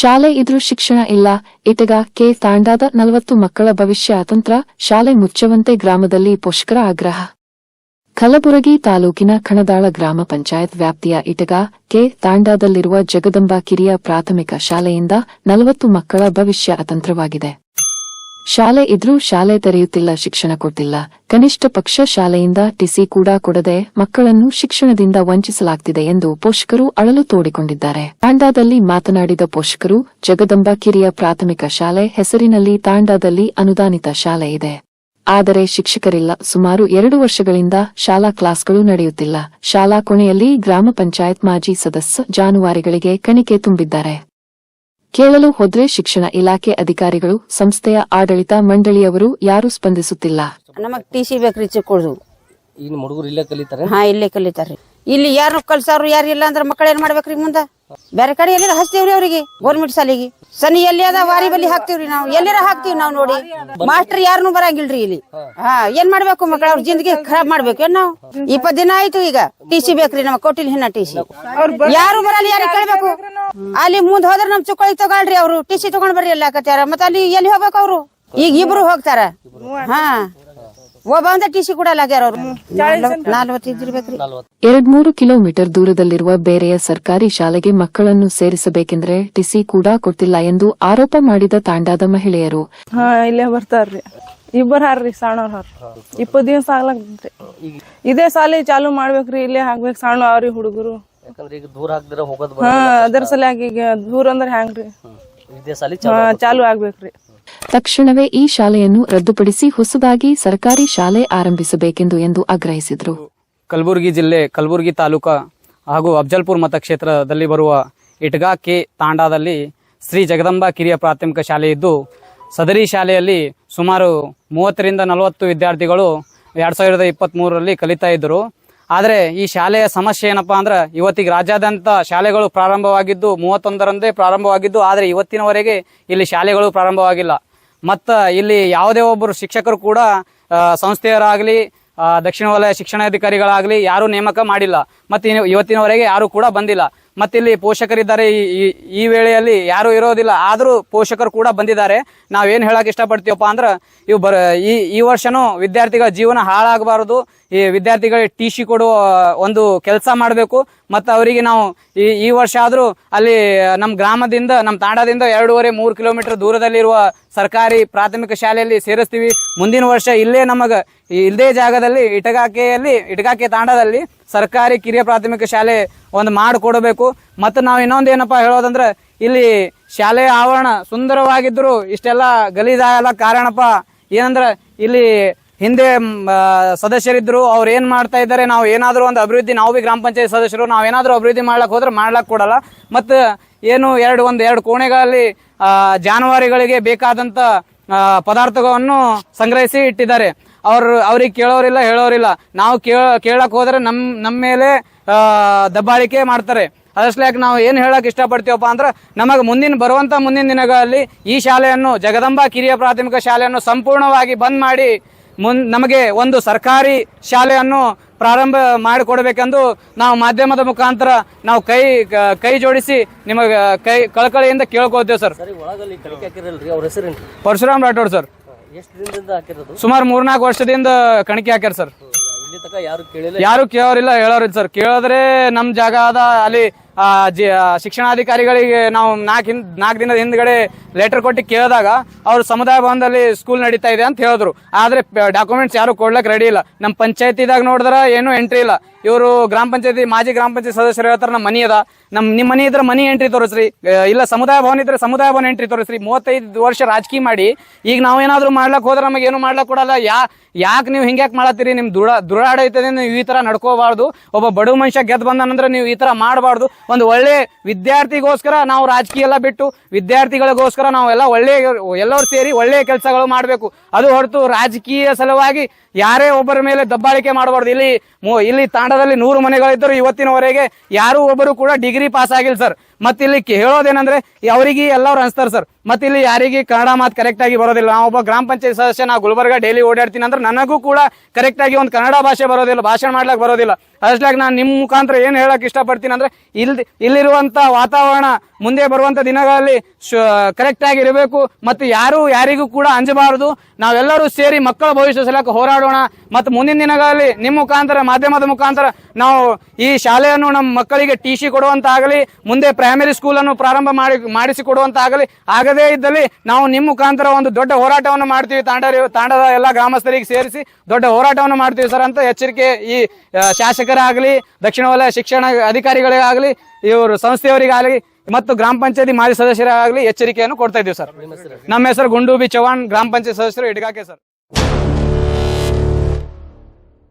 ಶಾಲೆ ಇದ್ರೂ ಶಿಕ್ಷಣ ಇಲ್ಲ. ಇಟಗ ಕೆ ತಾಂಡಾದ ನಲವತ್ತು ಮಕ್ಕಳ ಭವಿಷ್ಯ ಅತಂತ್ರ, ಶಾಲೆ ಮುಚ್ಚವಂತೆ ಗ್ರಾಮದಲ್ಲಿ ಪೋಷಕರ ಆಗ್ರಹ. ಕಲಬುರಗಿ ತಾಲೂಕಿನ ಕಣದಾಳ ಗ್ರಾಮ ಪಂಚಾಯತ್ ವ್ಯಾಪ್ತಿಯ ಇಟಗ ಕೆ ತಾಂಡಾದಲ್ಲಿರುವ ಜಗದಂಬಾ ಕಿರಿಯ ಪ್ರಾಥಮಿಕ ಶಾಲೆಯಿಂದ ನಲವತ್ತು ಮಕ್ಕಳ ಭವಿಷ್ಯ ಅತಂತ್ರವಾಗಿದೆ. ಶಾಲೆ ಇದ್ರೂ ಶಾಲೆ ತೆರೆಯುತ್ತಿಲ್ಲ, ಶಿಕ್ಷಣ ಕೊಟ್ಟಿಲ್ಲ ಕನಿಷ್ಠ ಪಕ್ಷ ಶಾಲೆಯಿಂದ ಟಿಸಿ ಕೂಡ ಕೊಡದೆ ಮಕ್ಕಳನ್ನು ಶಿಕ್ಷಣದಿಂದ ವಂಚಿಸಲಾಗ್ತಿದೆ ಎಂದು ಪೋಷಕರು ಅಳಲು ತೋಡಿಕೊಂಡಿದ್ದಾರೆ. ತಾಂಡಾದಲ್ಲಿ ಮಾತನಾಡಿದ ಪೋಷಕರು ಜಗದಂಬ ಕಿರಿಯ ಪ್ರಾಥಮಿಕ ಶಾಲೆ ಹೆಸರಿನಲ್ಲಿ ತಾಂಡಾದಲ್ಲಿ ಅನುದಾನಿತ ಶಾಲೆ ಇದೆ. ಆದರೆ ಶಿಕ್ಷಕರಿಲ್ಲ. ಸುಮಾರು ಎರಡು ವರ್ಷಗಳಿಂದ ಶಾಲಾ ಕ್ಲಾಸ್ಗಳು ನಡೆಯುತ್ತಿಲ್ಲ. ಶಾಲಾ ಕೊನೆಯಲ್ಲಿ ಗ್ರಾಮ ಪಂಚಾಯತ್ ಮಾಜಿ ಸದಸ್ಯ ಜಾನುವಾರಿಗಳಿಗೆ ಕಣಿಕೆ ತುಂಬಿದ್ದಾರೆ. ಕೇಳಲು ಹೋದ್ರೆ ಶಿಕ್ಷಣ ಇಲಾಖೆ ಅಧಿಕಾರಿಗಳು ಸಂಸ್ಥೆಯ ಆಡಳಿತ ಮಂಡಳಿಯವರು ಯಾರು ಸ್ಪಂದಿಸುತ್ತಿಲ್ಲ. ನಮಗೆ ಟಿ ಸಿ ಬೇಕ್ರಿ ಚಿಕ್ಕುಳ್ದು ಇನ್ನು ಹುಡುಗರು ಇಲ್ಲೇ ಕಲಿತಾರೆ? ಹಾ ಇಲ್ಲೇ ಕಲಿತಾರ್ರಿ ಇಲ್ಲಿ ಯಾರು ಕಲ್ಸಾರು ಯಾರು ಇಲ್ಲ ಅಂದ್ರೆ ಮಕ್ಕಳು ಏನ್ ಮಾಡ್ಬೇಕ್ರಿ ಮುಂದ? ಬೇರೆ ಕಡೆ ಎಲ್ಲಾರ ಹಚ್ತೀವ್ರಿ ಅವ್ರಿಗೆ? ಗೌರ್ಮೆಂಟ್ ಶಾಲೆಗೆ? ಸನಿ ಎಲ್ಲಿ ಅದ? ವಾರಿ ಬಲ್ಲಿ ಹಾಕ್ತಿವ್ರಿ ನಾವು. ಎಲ್ಲಿರ ಹಾಕ್ತಿವಿ ನಾವು ನೋಡಿ? ಮಾಸ್ಟರ್ ಯಾರನು ಬರಂಗಿಲ್ರಿ ಇಲ್ಲಿ. ಹಾ, ಏನ್ ಮಾಡ್ಬೇಕು ಮಕ್ಕಳ ಅವ್ರ ಜಿಂದಗಿ ಖರಾಬ್ ಮಾಡ್ಬೇಕು. ಏನ್ ನಾವು? ಇಪ್ಪತ್ ದಿನ ಆಯ್ತು ಈಗ. ಟಿ ಸಿ ಬೇಕ್ರಿ ನಮ್ಗೆ ಕೊಟ್ಟಿಲ್ಲ ಹಿನ್ನ ಟಿ ಸಿ. ಯಾರು ಬರಲ್ಲ ಯಾರಿಗೆ ಕೇಳ್ಬೇಕು? ಅಲ್ಲಿ ಮುಂದ್ ಹೋದ್ರೆ ನಮ್ ಚುಕ್ಕಳಿ ತಗೊಳ್ರಿ ಅವ್ರು. ಟಿ ಸಿ ತಗೊಂಡ್ ಬರ್ರಿ ಎಲ್ಲ ಕತ್ಯಾರ. ಮತ್ತೆ ಅಲ್ಲಿ ಎಲ್ಲಿ ಹೋಗ್ಬೇಕು ಅವ್ರು? ಈಗ ಇಬ್ರು ಹೋಗ್ತಾರ. ಹಾ. ಒಬ್ಬ ಟಿಸಿ ಕೂಡ ಆಗ್ಯಾರ ಅವ್ರು. ನಾಲ್ವತ್ತು ಇದ್ದಿರ್ಬೇಕ್ರಿ ಎರಡ್ಮೂರು ಕಿಲೋಮೀಟರ್ ದೂರದಲ್ಲಿರುವ ಬೇರೆಯ ಸರ್ಕಾರಿ ಶಾಲೆಗೆ ಮಕ್ಕಳನ್ನು ಸೇರಿಸಬೇಕೆಂದ್ರೆ ಟಿಸಿ ಕೂಡ ಕೊಟ್ಟಿಲ್ಲ ಎಂದು ಆರೋಪ ಮಾಡಿದ ತಾಂಡಾದ ಮಹಿಳೆಯರು. ಹಾ ಇಲ್ಲೇ ಬರ್ತಾರ್ರಿ. ಇಬ್ಬರ್ ಹಾರ್ರಿ ಸಣ್ಣವ್ರ ಹಾರ್ ಇಪ್ಪತ್ ದಿವಸ ಆಗ್ಲಕ್ರಿ ಇದೇ ಸಾಲಿ ಚಾಲು ಮಾಡ್ಬೇಕ್ರಿ ಇಲ್ಲೇ ಹಾಕ್ಬೇಕು ಸಣ್ಣ ಅವ್ರಿ ಹುಡುಗರು. ಯಾಕಂದ್ರೆ ಈಗ ದೂರ ಹೋಗೋದು ಹಾ ಅದರ ಸಲುವಾಗಿ ಈಗ ದೂರ ಅಂದ್ರೆ ಹ್ಯಾಂಗ್ರಿ? ಇದೇ ಸಾಲಿ ಹಾ ಚಾಲು ಆಗ್ಬೇಕ್ರಿ. ತಕ್ಷಣವೇ ಈ ಶಾಲೆಯನ್ನು ರದ್ದುಪಡಿಸಿ ಹೊಸದಾಗಿ ಸರ್ಕಾರಿ ಶಾಲೆ ಆರಂಭಿಸಬೇಕೆಂದು ಎಂದು ಆಗ್ರಹಿಸಿದರು. ಕಲಬುರಗಿ ಜಿಲ್ಲೆ, ಕಲಬುರಗಿ ತಾಲೂಕಾ ಹಾಗೂ ಅಫಜಲ್ಪುರ್ ಮತಕ್ಷೇತ್ರದಲ್ಲಿ ಬರುವ ಇಟ್ಗಾ ಕೆ ತಾಂಡಾದಲ್ಲಿ ಶ್ರೀ ಜಗದಂಬಾ ಕಿರಿಯ ಪ್ರಾಥಮಿಕ ಶಾಲೆ ಇದ್ದು, ಸದರಿ ಶಾಲೆಯಲ್ಲಿ ಸುಮಾರು ಮೂವತ್ತರಿಂದ ನಲವತ್ತು ವಿದ್ಯಾರ್ಥಿಗಳು ಎರಡು ಸಾವಿರದ ಇಪ್ಪತ್ತ್ಮೂರರಲ್ಲಿ ಕಲಿತಾ ಇದ್ದರು. ಆದರೆ ಈ ಶಾಲೆಯ ಸಮಸ್ಯೆ ಏನಪ್ಪಾ ಅಂದ್ರೆ ಇವತ್ತಿಗೆ ರಾಜ್ಯಾದ್ಯಂತ ಶಾಲೆಗಳು ಪ್ರಾರಂಭವಾಗಿದ್ದು ಮೂವತ್ತೊಂದರಂದೇ ಪ್ರಾರಂಭವಾಗಿದ್ದು, ಆದರೆ ಇವತ್ತಿನವರೆಗೆ ಇಲ್ಲಿ ಶಾಲೆಗಳು ಪ್ರಾರಂಭವಾಗಿಲ್ಲ. ಮತ್ತು ಇಲ್ಲಿ ಯಾವುದೇ ಒಬ್ಬರು ಶಿಕ್ಷಕರು ಕೂಡ ಸಂಸ್ಥೆಯರಾಗಲಿ ದಕ್ಷಿಣ ವಲಯ ಶಿಕ್ಷಣಾಧಿಕಾರಿಗಳಾಗಲಿ ಯಾರೂ ನೇಮಕ ಮಾಡಿಲ್ಲ. ಮತ್ತು ಇವತ್ತಿನವರೆಗೆ ಯಾರೂ ಕೂಡ ಬಂದಿಲ್ಲ. ಮತ್ತಿಲ್ಲಿ ಪೋಷಕರಿದ್ದಾರೆ ಈ- ವೇಳೆಯಲ್ಲಿ ಯಾರು ಇರೋದಿಲ್ಲ, ಆದರೂ ಪೋಷಕರು ಕೂಡ ಬಂದಿದ್ದಾರೆ. ನಾವೇನು ಹೇಳಕ್ ಇಷ್ಟಪಡ್ತೀವಪ್ಪ ಅಂದ್ರೆ, ಇವು ಬರ ಈ ಈ ವರ್ಷನೂ ವಿದ್ಯಾರ್ಥಿಗಳ ಜೀವನ ಹಾಳಾಗಬಾರದು. ಈ ವಿದ್ಯಾರ್ಥಿಗಳಿಗೆ ಟಿ ಸಿ ಕೊಡುವ ಒಂದು ಕೆಲಸ ಮಾಡಬೇಕು. ಮತ್ತು ಅವರಿಗೆ ನಾವು ಈ ಈ ವರ್ಷ ಆದರೂ ಅಲ್ಲಿ ನಮ್ಮ ಗ್ರಾಮದಿಂದ ನಮ್ಮ ತಾಂಡದಿಂದ ಎರಡೂವರೆ, ಮೂರು ಕಿಲೋಮೀಟರ್ ದೂರದಲ್ಲಿರುವ ಸರ್ಕಾರಿ ಪ್ರಾಥಮಿಕ ಶಾಲೆಯಲ್ಲಿ ಸೇರಿಸ್ತೀವಿ. ಮುಂದಿನ ವರ್ಷ ಇಲ್ಲೇ ನಮಗೆ ಇಲ್ಲದೇ ಜಾಗದಲ್ಲಿ, ಇಟಗಾಕೆಯಲ್ಲಿ, ಇಟಗಾಕೆ ತಾಂಡದಲ್ಲಿ ಸರ್ಕಾರಿ ಕಿರಿಯ ಪ್ರಾಥಮಿಕ ಶಾಲೆ ಒಂದು ಮಾಡಿಕೊಡಬೇಕು. ಮತ್ತು ನಾವು ಇನ್ನೊಂದು ಏನಪ್ಪ ಹೇಳೋದಂದ್ರೆ, ಇಲ್ಲಿ ಶಾಲೆಯ ಆವರಣ ಸುಂದರವಾಗಿದ್ದರೂ ಇಷ್ಟೆಲ್ಲ ಗಲೀಜಾಗಲ್ಲ. ಕಾರಣಪ್ಪ ಏನಂದ್ರೆ, ಇಲ್ಲಿ ಹಿಂದೆ ಸದಸ್ಯರಿದ್ದರು ಅವ್ರು ಏನು ಮಾಡ್ತಾ ಇದ್ದಾರೆ, ನಾವು ಏನಾದರೂ ಒಂದು ಅಭಿವೃದ್ಧಿ, ನಾವು ಭೀ ಗ್ರಾಮ ಪಂಚಾಯತ್ ಸದಸ್ಯರು, ನಾವು ಏನಾದರೂ ಅಭಿವೃದ್ಧಿ ಮಾಡ್ಲಕ್ಕೆ ಹೋದ್ರೆ ಮಾಡ್ಲಕ್ಕೆ ಕೊಡಲ್ಲ. ಮತ್ತು ಏನು ಎರಡು, ಒಂದು, ಎರಡು ಕೋಣೆಗಳಲ್ಲಿ ಜಾನುವಾರುಗಳಿಗೆ ಬೇಕಾದಂಥ ಪದಾರ್ಥಗಳನ್ನು ಸಂಗ್ರಹಿಸಿ ಇಟ್ಟಿದ್ದಾರೆ. ಅವ್ರು ಅವ್ರಿಗೆ ಕೇಳೋರಿಲ್ಲ ಹೇಳೋರಿಲ್ಲ. ನಾವು ಕೇಳ ಕೇಳಕ್ ಹೋದ್ರೆ ನಮ್ ನಮ್ಮ ಮೇಲೆ ದಬ್ಬಾಳಿಕೆ ಮಾಡ್ತಾರೆ. ಅದರ್ಸ್ಲಾಕ್ ನಾವು ಏನು ಹೇಳಕ್ ಇಷ್ಟಪಡ್ತೀವಪ್ಪ ಅಂದ್ರೆ ನಮಗೆ ಮುಂದಿನ ಬರುವಂತ ಮುಂದಿನ ದಿನಗಳಲ್ಲಿ ಈ ಶಾಲೆಯನ್ನು ಜಗದಂಬಾ ಕಿರಿಯ ಪ್ರಾಥಮಿಕ ಶಾಲೆಯನ್ನು ಸಂಪೂರ್ಣವಾಗಿ ಬಂದ್ ಮಾಡಿ ಮುನ್ ನಮಗೆ ಒಂದು ಸರ್ಕಾರಿ ಶಾಲೆಯನ್ನು ಪ್ರಾರಂಭ ಮಾಡಿಕೊಡ್ಬೇಕೆಂದು ನಾವು ಮಾಧ್ಯಮದ ಮುಖಾಂತರ ನಾವು ಕೈ ಕೈ ಜೋಡಿಸಿ ನಿಮಗೆ ಕೈ ಕಳಕಳಿಯಿಂದ ಕೇಳ್ಕೊಳ್ತೇವೆ ಸರ್. ಪರಶುರಾಮ್ ರಾಠೋಡ್ ಸರ್. ಎಷ್ಟು ದಿನದಿಂದ ಹಾಕಿರೋದು? ಸುಮಾರು ಮೂರ್ನಾಲ್ಕು ವರ್ಷದಿಂದ ಕಣಕಿ ಹಾಕ್ಯಾರ ಸರ್. ಇಲ್ಲಿ ತನಕ ಯಾರು ಕೇಳಿಲ್ಲ ಯಾರು ಕೇಳೋರಿಲ್ಲ ಹೇಳೋರಿಲ್ಲ ಸರ್. ಕೇಳಿದ್ರೆ ನಮ್ ಜಾಗ ಅದ ಅಲ್ಲಿ ಶಿಕ್ಷಣಾಧಿಕಾರಿಗಳಿಗೆ ನಾವು ನಾಲ್ಕು ಹಿಂದ್, ನಾಲ್ಕು ದಿನದ ಹಿಂದ್ಗಡೆ ಲೆಟರ್ ಕೊಟ್ಟು ಕೇಳಿದಾಗ ಅವರು ಸಮುದಾಯ ಭವನದಲ್ಲಿ ಸ್ಕೂಲ್ ನಡೀತಾ ಇದೆ ಅಂತ ಹೇಳಿದ್ರು. ಆದ್ರೆ ಡಾಕ್ಯುಮೆಂಟ್ಸ್ ಯಾರು ಕೊಡ್ಲಕ್ಕೆ ರೆಡಿ ಇಲ್ಲ. ನಮ್ಮ ಪಂಚಾಯತಿದಾಗ ನೋಡಿದ್ರೆ ಏನು ಎಂಟ್ರಿ ಇಲ್ಲ. ಇವರು ಗ್ರಾಮ ಪಂಚಾಯತಿ, ಮಾಜಿ ಗ್ರಾಮ ಪಂಚಾಯತ್ ಸದಸ್ಯರು ಹೇಳ್ತಾರೆ, ನಮ್ಮ ಮನಿ ಅದ. ನಮ್ಮ ನಿಮ್ಮ ಮನೆ ಇದ್ರೆ ಮನಿ ಎಂಟ್ರಿ ತೋರಿಸ್ರಿ. ಇಲ್ಲ ಸಮುದಾಯ ಭವನ ಇದ್ರೆ ಸಮುದಾಯ ಭವನ ಎಂಟ್ರಿ ತೋರಿಸ್ರಿ. ಮೂವತ್ತೈದು ವರ್ಷ ರಾಜಕೀಯ ಮಾಡಿ. ಈಗ ನಾವೇನಾದ್ರೂ ಮಾಡ್ಲಕ್ ಹೋದ್ರೆ ನಮಗೆ ಏನು ಮಾಡ್ಲಕ್ ಕೊಡಲ್ಲ. ಯಾ, ಯಾಕೆ ನೀವು ಹಿಂಗ್ಯಾಕ್ ಮಾಡತ್ತೀರಿ? ನಿಮ್ಮ ದುಡ ದುರಾಡೈತದೆ ನೀವು ಈ ತರ ನಡ್ಕೋಬಾರ್ದು. ಒಬ್ಬ ಬಡ ಮನುಷ್ಯ ಗೆದ್ದು ಬಂದಾನಂದ್ರೆ ನೀವು ಈ ತರ ಮಾಡಬಾರ್ದು. ಒಂದು ಒಳ್ಳೆ ವಿದ್ಯಾರ್ಥಿಗೋಸ್ಕರ ನಾವು ರಾಜಕೀಯ ಎಲ್ಲ ಬಿಟ್ಟು ವಿದ್ಯಾರ್ಥಿಗಳಿಗೋಸ್ಕರ ನಾವೆಲ್ಲ ಒಳ್ಳೆ ಎಲ್ಲರೂ ಸೇರಿ ಒಳ್ಳೆಯ ಕೆಲಸಗಳು ಮಾಡಬೇಕು. ಅದು ಹೊರತು ರಾಜಕೀಯ ಸಲುವಾಗಿ ಯಾರೇ ಒಬ್ಬರ ಮೇಲೆ ದಬ್ಬಾಳಿಕೆ ಮಾಡಬಾರ್ದು. ಇಲ್ಲಿ ಇಲ್ಲಿ ತಾಂಡದಲ್ಲಿ ನೂರು ಮನೆಗಳಿದ್ದರೂ ಇವತ್ತಿನವರೆಗೆ ಯಾರೂ ಒಬ್ಬರು ಕೂಡ ಡಿಗ್ರಿ ಪಾಸ್ ಆಗಿಲ್ಲ ಸರ್. ಮತ್ತೆ ಇಲ್ಲಿ ಹೇಳೋದೇನಂದ್ರೆ ಅವರಿಗೆ ಎಲ್ಲರೂ ಅನ್ಸ್ತಾರೆ ಸರ್ ಮತ್ತೆ ಇಲ್ಲಿ ಯಾರಿಗೆ ಕನ್ನಡ ಮಾತು ಕರೆಕ್ಟ್ ಆಗಿ ಬರೋದಿಲ್ಲ. ನಾವು ಒಬ್ಬ ಗ್ರಾಮ ಪಂಚಾಯತ್ ಸದಸ್ಯ, ನಾವು ಗುಲ್ಬರ್ಗ ಡೈಲಿ ಓಡಾಡ್ತೀನಿ ಅಂದ್ರೆ ನನಗೂ ಕೂಡ ಕರೆಕ್ಟ್ ಆಗಿ ಒಂದು ಕನ್ನಡ ಭಾಷೆ ಬರೋದಿಲ್ಲ, ಭಾಷಣ ಮಾಡ್ಲಿಕ್ಕೆ ಬರೋದಿಲ್ಲ. ಅಷ್ಟಾಗಿ ನಾನು ನಿಮ್ಮ ಮುಖಾಂತರ ಏನು ಹೇಳಕ್ ಇಷ್ಟಪಡ್ತೀನಿ ಅಂದ್ರೆ ಇಲ್ಲಿ ಇಲ್ಲಿರುವಂತ ವಾತಾವರಣ, ಮುಂದೆ ಬರುವಂತ ದಿನಗಳಲ್ಲಿ ಕರೆಕ್ಟ್ ಆಗಿರಬೇಕು ಮತ್ತು ಯಾರು ಯಾರಿಗೂ ಕೂಡ ಅಂಜಬಾರದು. ನಾವೆಲ್ಲರೂ ಸೇರಿ ಮಕ್ಕಳ ಭವಿಷ್ಯ ಸಲಕ್ಕೆ ಹೋರಾಡೋಣ. ಮತ್ತು ಮುಂದಿನ ದಿನಗಳಲ್ಲಿ ನಿಮ್ಮ ಮುಖಾಂತರ, ಮಾಧ್ಯಮದ ಮುಖಾಂತರ ನಾವು ಈ ಶಾಲೆಯನ್ನು ನಮ್ಮ ಮಕ್ಕಳಿಗೆ ಟಿ ಸಿ ಕೊಡುವಂತಾಗಲಿ, ಮುಂದೆ ಪ್ರೈಮರಿ ಸ್ಕೂಲನ್ನು ಪ್ರಾರಂಭ ಮಾಡಿ ಮಾಡಿಸಿಕೊಡುವಂತಾಗಲಿ ಆಗದೇ ಇದ್ದಲ್ಲಿ ನಾವು ನಿಮ್ಮ ಮುಖಾಂತರ ಒಂದು ದೊಡ್ಡ ಹೋರಾಟವನ್ನು ಮಾಡ್ತೀವಿ ತಾಂಡ ತಾಂಡದ ಎಲ್ಲ ಗ್ರಾಮಸ್ಥರಿಗೆ ಸೇರಿಸಿ ದೊಡ್ಡ ಹೋರಾಟವನ್ನು ಮಾಡ್ತೀವಿ ಸರ್ ಅಂತ ಎಚ್ಚರಿಕೆ ಈ ಶಾಸಕರಾಗಲಿ ದಕ್ಷಿಣ ವಲಯ ಶಿಕ್ಷಣ ಅಧಿಕಾರಿಗಳಿಗಾಗಲಿ ಇವರು ಸಂಸ್ಥೆಯವರಿಗಾಗಲಿ ಮತ್ತು ಗ್ರಾಮ ಪಂಚಾಯತಿ ಮಾಜಿ ಸದಸ್ಯರಾಗಲಿ ಎಚ್ಚರಿಕೆಯನ್ನು ಕೊಡ್ತಾ ಇದ್ದೀವಿ ಸರ್. ನಮ್ಮ ಹೆಸರು? ಗುಂಡೂಬಿ ಚೌಹಾಣ್ ಗ್ರಾಮ ಪಂಚಾಯತ್ ಸದಸ್ಯರು ಇಡಗಾಕೆ ಸರ್.